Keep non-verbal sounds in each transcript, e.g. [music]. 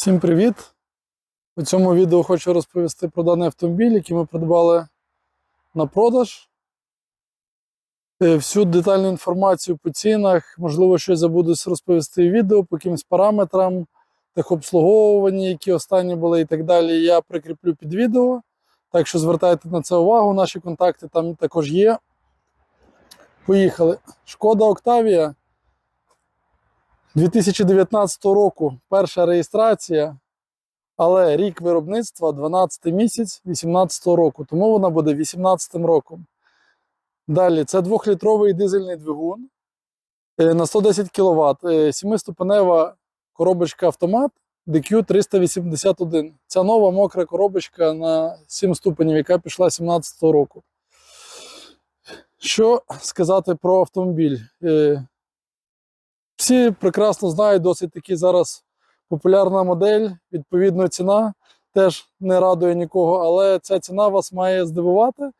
Всім привіт! У цьому відео хочу розповісти про даний автомобіль, який ми придбали на продаж. Е, Всю детальну інформацію по цінах, можливо, щось забудусь розповісти в відео по якимось параметрам, техобслуговування, які останні були і так далі. Я прикріплю під відео. Так що звертайте на це увагу, наші контакти там також є. Поїхали. Шкода Октавія 2019 року перша реєстрація, але рік виробництва 12 місяць 2018 року, тому вона буде 18 роком. Далі це 2-літровий дизельний двигун е, на 110 кВт, 7-ступенева коробочка автомат DQ 381. Ця нова мокра коробочка на 7 ступенів, яка пішла 2017 року. Що сказати про автомобіль? Всі прекрасно знають, досить таки зараз популярна модель, відповідно, ціна теж не радує нікого, але ця ціна вас має здивувати.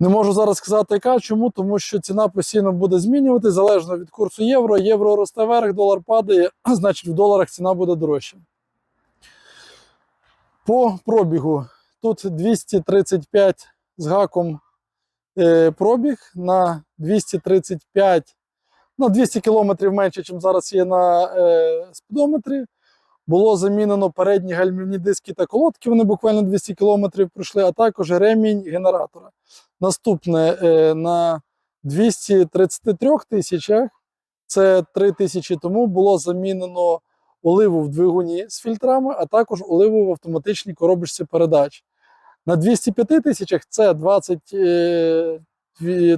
Не можу зараз сказати, яка. Чому? Тому що ціна постійно буде змінювати залежно від курсу євро. Євро росте вверх, долар падає, [clears throat] значить в доларах ціна буде дорожча. По пробігу тут 235 з гаком е, пробіг на 235 на 200 км менше, ніж зараз є на е, спідометрі. Було замінено передні гальмівні диски та колодки, вони буквально 200 км пройшли, а також ремінь генератора. Наступне е, на 233 тисячах, це 3 тисячі тому, було замінено оливу в двигуні з фільтрами, а також оливу в автоматичній коробочці передач. На 205 тисячах це 20, е,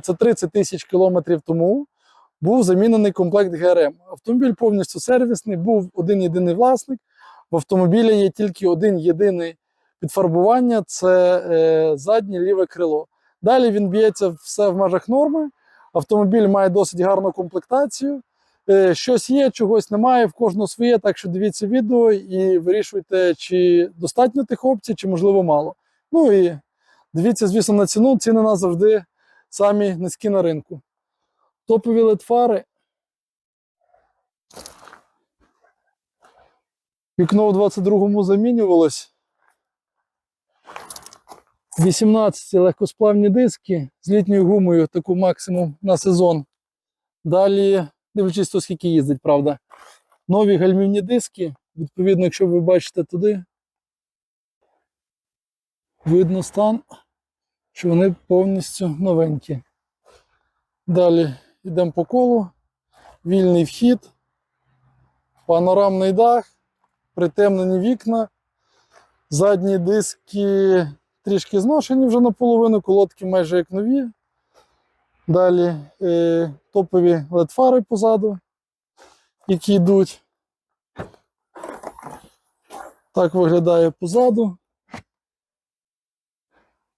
це 30 тисяч кілометрів тому був замінений комплект ГРМ. Автомобіль повністю сервісний, був один єдиний власник. В автомобілі є тільки один єдиний підфарбування це е, заднє ліве крило. Далі він б'ється все в межах норми. Автомобіль має досить гарну комплектацію. Е, щось є, чогось немає, в кожного своє. Так що дивіться відео і вирішуйте, чи достатньо тих опцій, чи можливо мало. Ну і дивіться, звісно, на ціну. Ціни у нас завжди самі низькі на ринку. Топові ледфари. Вікно в 22-му замінювалось. 18 легкосплавні диски з літньою гумою, таку максимум на сезон. Далі, дивлячись, то скільки їздить, правда. Нові гальмівні диски. Відповідно, якщо ви бачите туди, видно стан, що вони повністю новенькі. Далі йдемо по колу, вільний вхід, панорамний дах, притемнені вікна, задні диски трішки зношені вже наполовину, колодки майже як нові. Далі е, топові LED-фари позаду, які йдуть. Так виглядає позаду.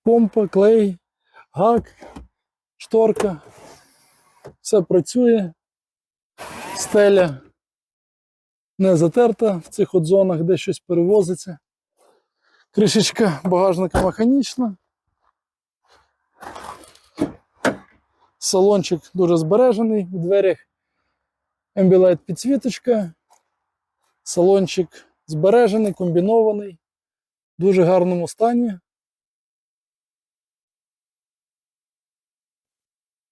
Помпа, клей, гак, шторка. Все працює, стеля не затерта в цих от зонах, де щось перевозиться. Кришечка багажника механічна. Салончик дуже збережений, у дверях Ambilight підсвіточка. Салончик збережений, комбінований, в дуже гарному стані.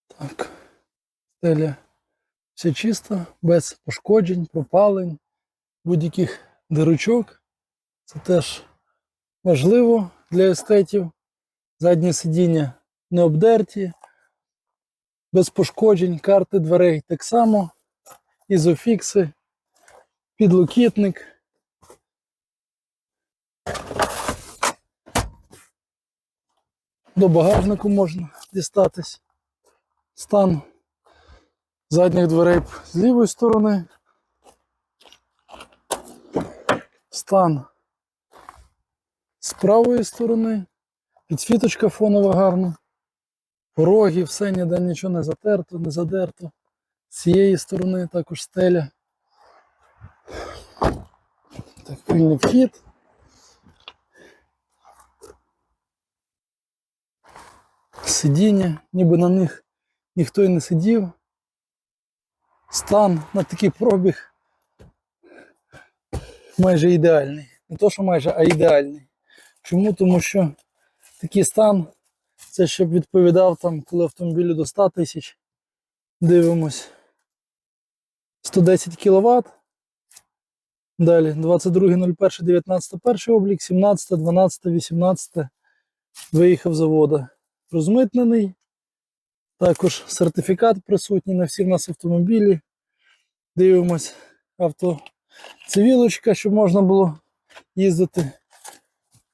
Так. Стеля все чисто, без пошкоджень, пропалень, будь-яких дирочок. Це теж важливо для естетів. Задні сидіння не обдерті, без пошкоджень, карти дверей так само, ізофікси, підлокітник. До багажнику можна дістатись. Стан задніх дверей з лівої сторони. Стан з правої сторони. Підсвіточка фонова гарна. Пороги, все ніде нічого не затерто, не задерто. З цієї сторони також стеля. Так, вільний вхід. Сидіння, ніби на них ніхто і не сидів. Стан на такий пробіг майже ідеальний. Не то, що майже, а ідеальний. Чому? Тому що такий стан, це щоб відповідав там, коли автомобілю до 100 тисяч. Дивимось. 110 кВт. Далі 22.01.19 перший облік, 17, 12, 18 виїхав з завода. Розмитнений. Також сертифікат присутній на всі в нас автомобілі. Дивимось автоцивілочка, щоб можна було їздити.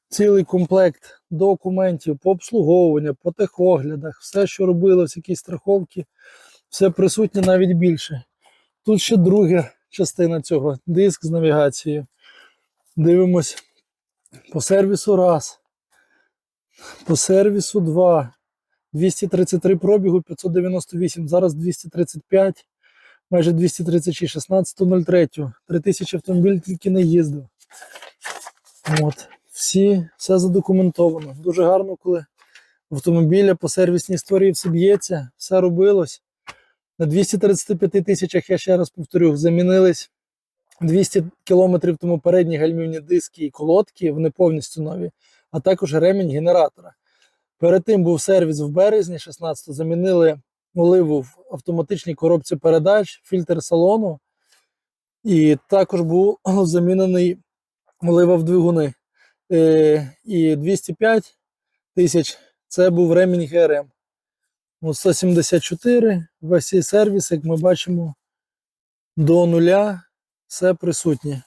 Цілий комплект документів по обслуговуванню, по техоглядах, все, що робили, всякі страховки, все присутнє навіть більше. Тут ще друга частина цього диск з навігацією. Дивимось по сервісу раз. По сервісу 2. 233 пробігу, 598, зараз 235, майже 236, 16.03. 3000 автомобіль тільки не їздив. От. Всі, все задокументовано. Дуже гарно, коли автомобіля по сервісній історії все б'ється, все робилось. На 235 тисячах, я ще раз повторю, замінились 200 кілометрів тому передні гальмівні диски і колодки, вони повністю нові, а також ремінь генератора. Перед тим був сервіс в березні 16 замінили оливу в автоматичній коробці передач, фільтр салону. І також був [clears throat] замінений олива в двигуни. Е, і 205 тисяч це був ремінь ГРМ. Ну, 174, весь сервіс, як ми бачимо, до нуля все присутнє.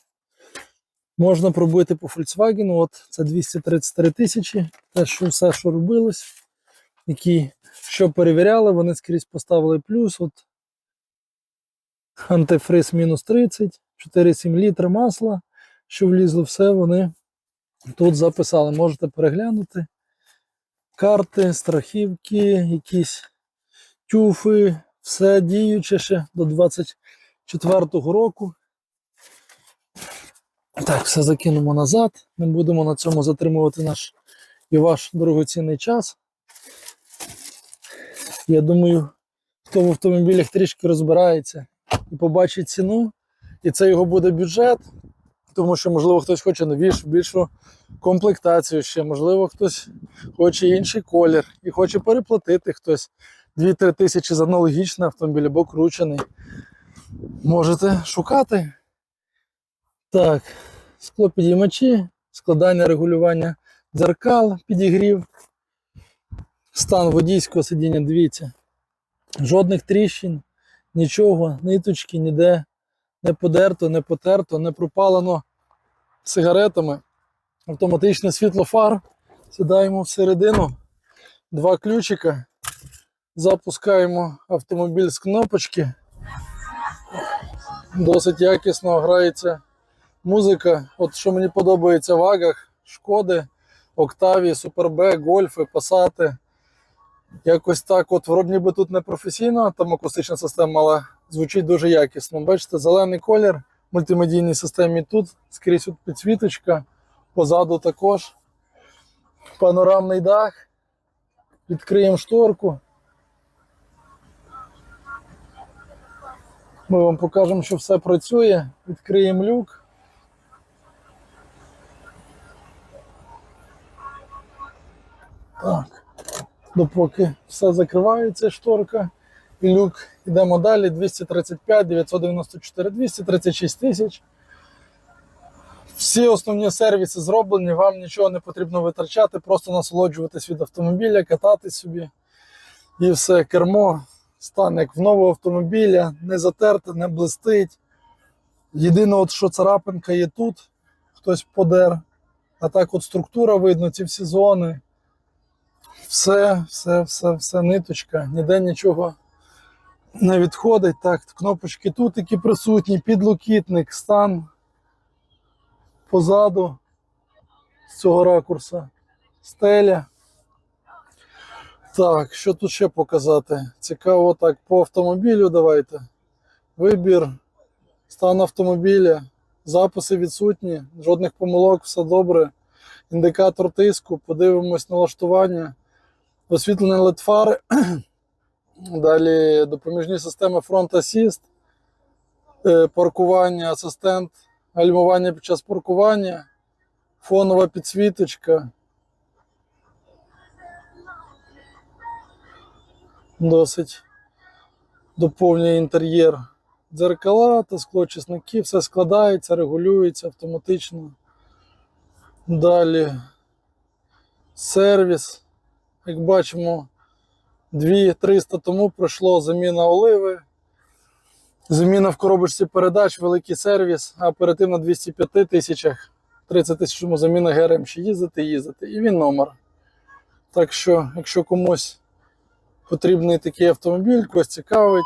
Можна пробити по Volkswagen, от це 233 тисячі, те, що все, що робилось, які що перевіряли, вони скрізь поставили плюс. От антифриз мінус 30, 4,7 літра масла, що влізло, все вони тут записали. Можете переглянути. Карти, страхівки, якісь тюфи, все діюче ще до 24-го року. Так, все закинемо назад. Не будемо на цьому затримувати наш і ваш дорогоцінний час. Я думаю, хто в автомобілях трішки розбирається і побачить ціну, і це його буде бюджет, тому що, можливо, хтось хоче новішу, більшу комплектацію ще, можливо, хтось хоче інший колір і хоче переплатити хтось 2-3 тисячі за аналогічний автомобіль або кручений. Можете шукати. Так, склопідіймачі, складання регулювання дзеркал, підігрів, стан водійського сидіння, дивіться. Жодних тріщин, нічого, ниточки ніде не подерто, не потерто, не пропалено сигаретами. Автоматичне світло фар. Сідаємо всередину, два ключика, запускаємо автомобіль з кнопочки. Досить якісно грається музика. От що мені подобається в агах, шкоди, Октаві, Супербе, Гольфи, Пасати. Якось так, от вроді ніби тут не професійно, там акустична система, але звучить дуже якісно. Бачите, зелений колір в мультимедійній системі тут, скрізь от підсвіточка, позаду також. Панорамний дах. Відкриємо шторку. Ми вам покажемо, що все працює. Відкриємо люк. Так. Допоки все закривається шторка. І люк. Йдемо далі. 235, 994, 236 тисяч. Всі основні сервіси зроблені, вам нічого не потрібно витрачати, просто насолоджуватись від автомобіля, кататись собі. І все, кермо стане як в нового автомобіля, не затерте, не блистить. Єдине, от, що царапинка є тут, хтось подер. А так от структура видно, ці всі зони. Все, все, все, все, ниточка, ніде нічого не відходить. Так, кнопочки тут, які присутні, підлокітник, стан позаду з цього ракурса, стеля. Так, що тут ще показати? Цікаво так, по автомобілю давайте. Вибір, стан автомобіля, записи відсутні, жодних помилок, все добре. Індикатор тиску, подивимось налаштування, освітлення LED. [clears throat] Далі допоміжні системи Front Assist, е, паркування, асистент гальмування під час паркування, фонова підсвіточка. Досить доповнює інтер'єр. Дзеркала та склочисники, все складається, регулюється автоматично. Далі сервіс. Як бачимо, 2-300 тому пройшло заміна оливи, заміна в коробочці передач, великий сервіс, а на 205 тисячах, 30 тисяч йому заміна ГРМ ще їздити, їздити. І він номер. Так що, якщо комусь потрібний такий автомобіль, когось цікавить.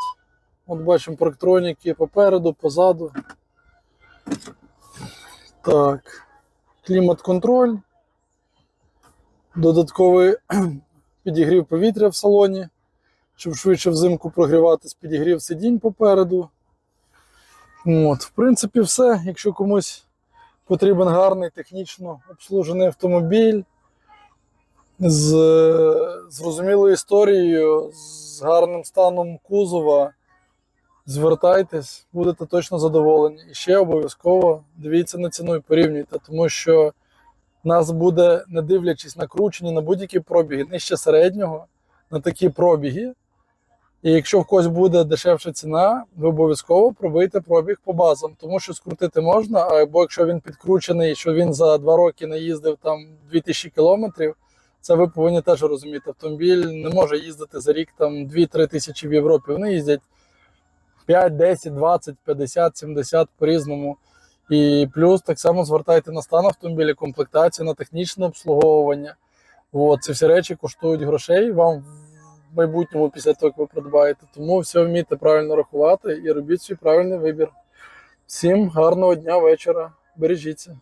От бачимо парктроніки попереду, позаду. Так. Клімат-контроль. Додатковий підігрів повітря в салоні, щоб швидше взимку прогріватись, підігрів сидінь попереду. От, в принципі, все. Якщо комусь потрібен гарний технічно обслужений автомобіль з е, зрозумілою історією, з гарним станом кузова, звертайтесь, будете точно задоволені. І ще обов'язково дивіться на ціну і порівнюйте, тому що нас буде, не дивлячись накручені на будь-які пробіги, нижче середнього, на такі пробіги. І якщо в когось буде дешевша ціна, ви обов'язково пробийте пробіг по базам, тому що скрутити можна, або якщо він підкручений, що він за два роки наїздив там 2000 кілометрів, це ви повинні теж розуміти. Автомобіль не може їздити за рік там 2-3 тисячі в Європі. Вони їздять 5, 10, 20, 50, 70 по-різному. І плюс так само звертайте на стан автомобіля, комплектацію, на технічне обслуговування. От, ці всі речі коштують грошей вам в майбутньому після того, як ви придбаєте. Тому все вмійте правильно рахувати і робіть свій правильний вибір. Всім гарного дня, вечора. Бережіться.